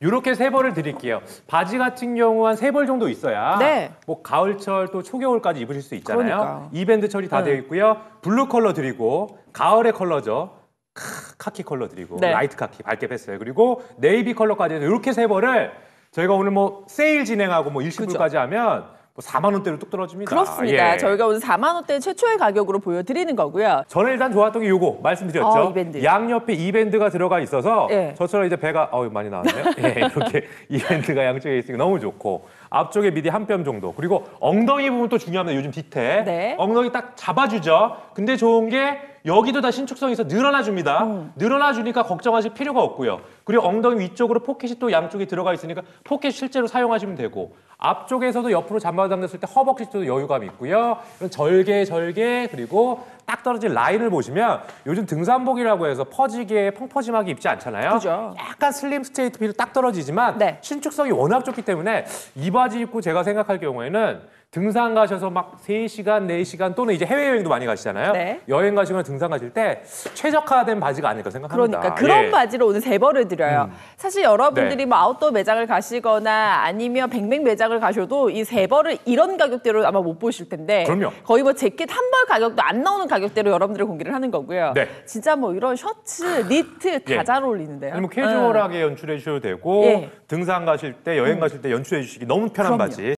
이렇게 세 벌을 드릴게요. 바지 같은 경우 한 세 벌 정도 있어야 네. 뭐 가을철 또 초겨울까지 입으실 수 있잖아요. 그러니까요. 이밴드 처리 다 네. 되어 있고요. 블루 컬러 드리고 가을의 컬러죠. 크, 카키 컬러 드리고 네. 라이트 카키 밝게 뺐어요. 그리고 네이비 컬러까지 해서 이렇게 세 벌을 저희가 오늘 뭐 세일 진행하고 뭐 일시불까지 하면 뭐 4만 원대로 뚝 떨어집니다. 그렇습니다. 예. 저희가 오늘 4만 원대 최초의 가격으로 보여드리는 거고요. 저는 일단 좋았던 게 요거 말씀드렸죠. 아, 이 밴드. 양옆에 이 밴드가 들어가 있어서 예. 저처럼 이제 배가 어 많이 나왔네요. 예, 이렇게 이 밴드가 양쪽에 있으니까 너무 좋고 앞쪽에 미디 한 뼘 정도 그리고 엉덩이 부분 또 중요합니다. 요즘 디테일 네. 엉덩이 딱 잡아주죠. 근데 좋은 게 여기도 다 신축성이 있어 늘어나 줍니다. 음. 늘어나 주니까 걱정하실 필요가 없고요. 그리고 엉덩이 위쪽으로 포켓이 또 양쪽에 들어가 있으니까 포켓 실제로 사용하시면 되고 앞쪽에서도 옆으로 잡아당겼을 때 허벅지도 여유감이 있고요. 이런 절개 절개 그리고 딱 떨어진 라인을 보시면 요즘 등산복이라고 해서 퍼지게 펑퍼짐하게 입지 않잖아요. 그죠. 약간 슬림 스트레이트 필이 딱 떨어지지만 네. 신축성이 워낙 좋기 때문에 이 바지 입고 제가 생각할 경우에는 등산 가셔서 막 3시간, 4시간 또는 이제 해외여행도 많이 가시잖아요. 네. 여행 가시거나 등산 가실 때 최적화된 바지가 아닐까 생각합니다. 그러니까 그런 예. 음. 바지를 오늘 세 벌을 드려요. 사실 여러분들이 네. 뭐 아웃도어 매장을 가시거나 아니면 뱅뱅 매장을 가셔도 이세 벌을 이런 가격대로 아마 못 보실 텐데 그럼요. 거의 뭐 재킷 한 벌 가격도 안 나오는 가격 대로 여러분들을 공개를 하는 거고요. 네. 진짜 뭐 이런 셔츠, 니트 다 예. 잘 어울리는데요. 아니 면 캐주얼하게 연출해 주셔도 되고 예. 등산 가실 때 여행 가실 때 연출해 주시기 너무 편한 그럼요. 바지